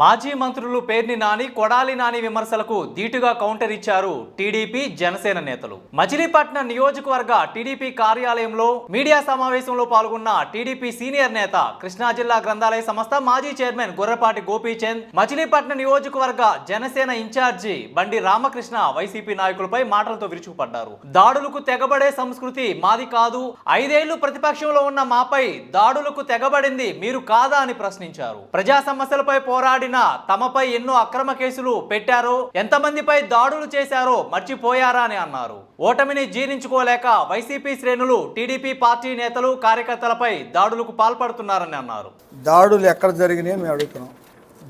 మాజీ మంత్రులు పేర్ని నాని కొడాలి నాని విమర్శలకు ధీటుగా కౌంటర్ ఇచ్చారు టీడీపీ జనసేన నేతలు. మచిలీపట్నం నియోజకవర్గ టీడీపీ కార్యాలయంలో మీడియా సమావేశంలో పాల్గొన్న టీడీపీ సీనియర్ నేత కృష్ణా జిల్లా గ్రంథాలయ సంస్థ మాజీ చైర్మన్ గుర్రపాటి గోపీచంద్ మచిలీపట్నం నియోజకవర్గ జనసేన ఇన్ఛార్జి బండి రామకృష్ణ వైసీపీ నాయకులపై మాటలతో విరుచుకుపడ్డారు. దాడులకు తెగబడే సంస్కృతి మాది కాదు ఐదేళ్ళు ప్రతిపక్షంలో ఉన్న మాపై దాడులకు తెగబడింది మీరు కాదా అని ప్రశ్నించారు. ప్రజా సమస్యలపై పోరాడి పోరాడిన తమపై ఎన్నో అక్రమ కేసులు పెట్టారో ఎంతమందిపై దాడులు చేశారో మర్చిపోయారా అని అన్నారు. ఓటమిని జీర్ణించుకోలేక వైసీపీ శ్రేణులు టీడీపీ పార్టీ నేతలు కార్యకర్తలపై దాడులకు పాల్పడుతున్నారని అన్నారు. దాడులు ఎక్కడ జరిగినాయి మేము అడుగుతున్నాం.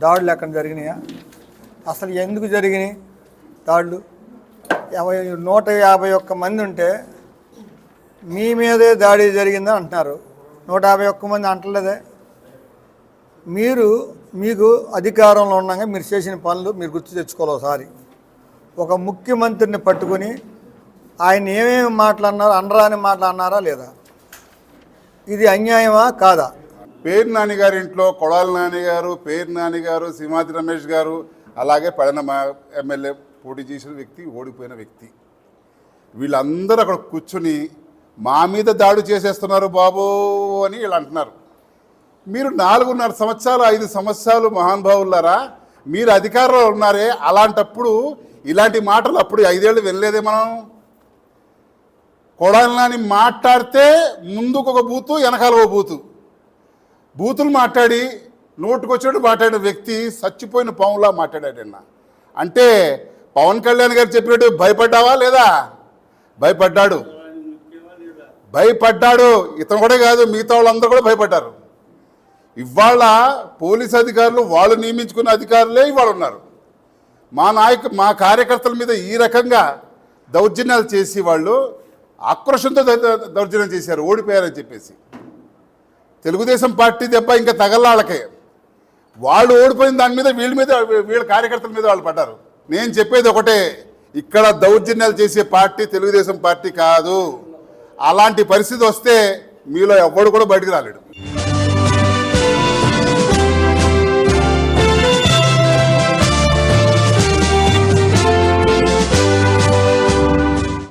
దాడులు ఎక్కడ జరిగినాయా? అసలు ఎందుకు జరిగినాయి దాడులు? యాభై నూట యాభై ఒక్క మంది ఉంటే మీ మీదే దాడి జరిగిందని అంటున్నారు. నూట యాభై ఒక్క మంది అంటలేదే. మీరు మీకు అధికారంలో ఉండగా మీరు చేసిన పనులు మీరు గుర్తు తెచ్చుకోవాలి ఒకసారి. ఒక ముఖ్యమంత్రిని పట్టుకొని ఆయన ఏమేమి మాట్లాడినారో అనరాని మాట్లాడినారా లేదా? ఇది అన్యాయమా కాదా? పేరు నాన్నగారి గారి ఇంట్లో కొడాల నాన్నగారు గారు పేరు నాన్నగారు గారు రమేష్ గారు అలాగే పడన మా ఎమ్మెల్యే పోటీ చేసిన వ్యక్తి ఓడిపోయిన వ్యక్తి. వీళ్ళందరూ అక్కడ కూర్చుని మా మీద దాడి చేసేస్తున్నారు బాబు అని వీళ్ళు అంటున్నారు. మీరు నాలుగున్నర సంవత్సరాలు ఐదు సంవత్సరాలు మహానుభావులారా మీరు అధికారంలో ఉన్నారే అలాంటప్పుడు ఇలాంటి మాటలు అప్పుడు ఐదేళ్ళు వినలేదే మనం. కొడాలని మాట్లాడితే ముందుకు ఒక బూతు వెనకాల ఒక బూతు. బూతులు మాట్లాడి నోటుకొచ్చినట్టు మాట్లాడిన వ్యక్తి చచ్చిపోయిన పావులా మాట్లాడాడన్న అంటే పవన్ కళ్యాణ్ గారు చెప్పినట్టు భయపడ్డావా లేదా? భయపడ్డాడు. భయపడ్డాడు. ఇతను కూడా కాదు మిగతా వాళ్ళందరూ కూడా భయపడ్డారు. ఇవాళ పోలీస్ అధికారులు వాళ్ళు నియమించుకున్న అధికారులే ఇవాళ ఉన్నారు. మా నాయకు మా కార్యకర్తల మీద ఈ రకంగా దౌర్జన్యాలు చేసి వాళ్ళు ఆక్రోషంతో దౌర్జన్యం చేశారు ఓడిపోయారని చెప్పేసి. తెలుగుదేశం పార్టీ దెబ్బ ఇంకా తగలాళ్ళకే వాళ్ళు ఓడిపోయిన దాని మీద వీళ్ళ మీద వీళ్ళ కార్యకర్తల మీద వాళ్ళు పడ్డారు. నేను చెప్పేది ఒకటే ఇక్కడ దౌర్జన్యాలు చేసే పార్టీ తెలుగుదేశం పార్టీ కాదు. అలాంటి పరిస్థితి వస్తే మీలో ఎవ్వడు కూడా బయటకు రాలేడు.